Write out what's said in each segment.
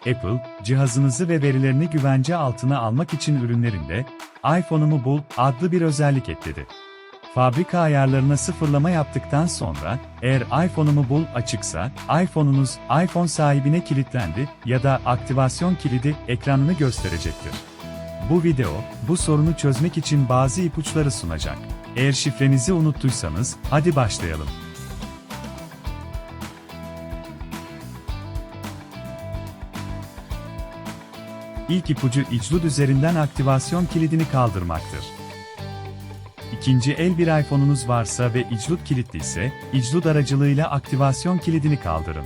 Apple, cihazınızı ve verilerini güvence altına almak için ürünlerinde iPhone'umu bul adlı bir özellik ekledi. Fabrika ayarlarına sıfırlama yaptıktan sonra, eğer iPhone'umu bul açıksa, iPhone'unuz iPhone sahibine kilitlendi ya da aktivasyon kilidi ekranını gösterecektir. Bu video, bu sorunu çözmek için bazı ipuçları sunacak. Eğer şifrenizi unuttuysanız, hadi başlayalım. İlk ipucu iclud üzerinden aktivasyon kilidini kaldırmaktır. İkinci el bir iPhone'unuz varsa ve iclud kilitli ise, iclud aracılığıyla aktivasyon kilidini kaldırın.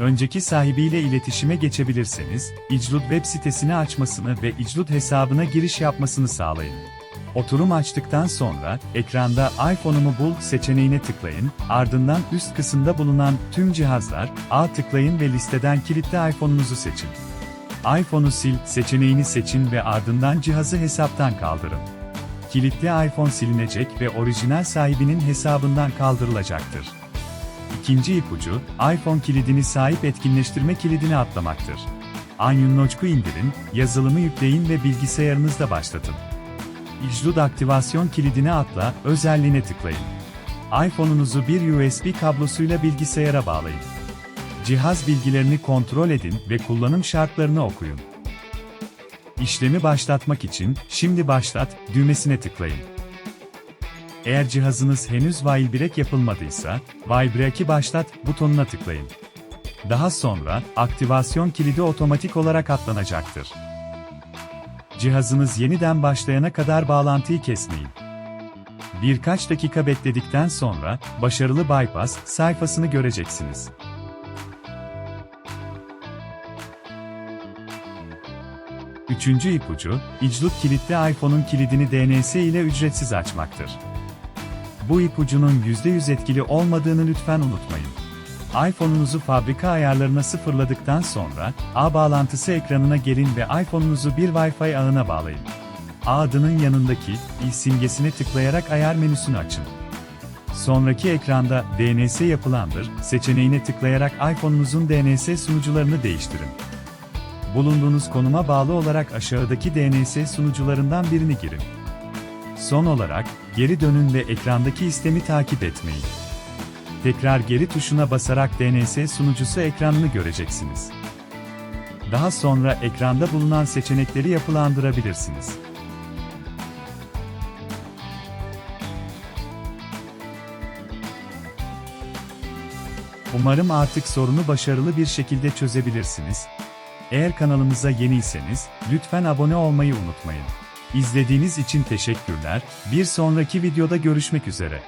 Önceki sahibiyle iletişime geçebilirseniz, iclud web sitesini açmasını ve iclud hesabına giriş yapmasını sağlayın. Oturum açtıktan sonra, ekranda iPhone'umu bul seçeneğine tıklayın, ardından üst kısımda bulunan tüm cihazlar, A tıklayın ve listeden kilitli iPhone'unuzu seçin. iPhone'u sil seçeneğini seçin ve ardından cihazı hesaptan kaldırın. Kilitli iPhone silinecek ve orijinal sahibinin hesabından kaldırılacaktır. İkinci ipucu, iPhone kilidini sahip etkinleştirme kilidini atlamaktır. Anyunlochku indirin, yazılımı yükleyin ve bilgisayarınızda başlatın. İclud aktivasyon kilidini atla, özelliğine tıklayın. iPhone'unuzu bir USB kablosuyla bilgisayara bağlayın. Cihaz bilgilerini kontrol edin ve kullanım şartlarını okuyun. İşlemi başlatmak için "Şimdi başlat" düğmesine tıklayın. Eğer cihazınız henüz jailbreak yapılmadıysa, Jailbreak'i başlat butonuna tıklayın. Daha sonra, aktivasyon kilidi otomatik olarak atlanacaktır. Cihazınız yeniden başlayana kadar bağlantıyı kesmeyin. Birkaç dakika bekledikten sonra, başarılı bypass sayfasını göreceksiniz. Üçüncü ipucu, iclud kilitli iPhone'un kilidini DNS ile ücretsiz açmaktır. Bu ipucunun %100 etkili olmadığını lütfen unutmayın. iPhone'unuzu fabrika ayarlarına sıfırladıktan sonra, ağ bağlantısı ekranına gelin ve iPhone'unuzu bir Wi-Fi ağına bağlayın. Ağ adının yanındaki i simgesine tıklayarak ayar menüsünü açın. Sonraki ekranda DNS yapılandır seçeneğine tıklayarak iPhone'unuzun DNS sunucularını değiştirin. Bulunduğunuz konuma bağlı olarak aşağıdaki DNS sunucularından birini girin. Son olarak, geri dönün ve ekrandaki istemi takip etmeyin. Tekrar geri tuşuna basarak DNS sunucusu ekranını göreceksiniz. Daha sonra ekranda bulunan seçenekleri yapılandırabilirsiniz. Umarım artık sorunu başarılı bir şekilde çözebilirsiniz. Eğer kanalımıza yeniyseniz, lütfen abone olmayı unutmayın. İzlediğiniz için teşekkürler, bir sonraki videoda görüşmek üzere.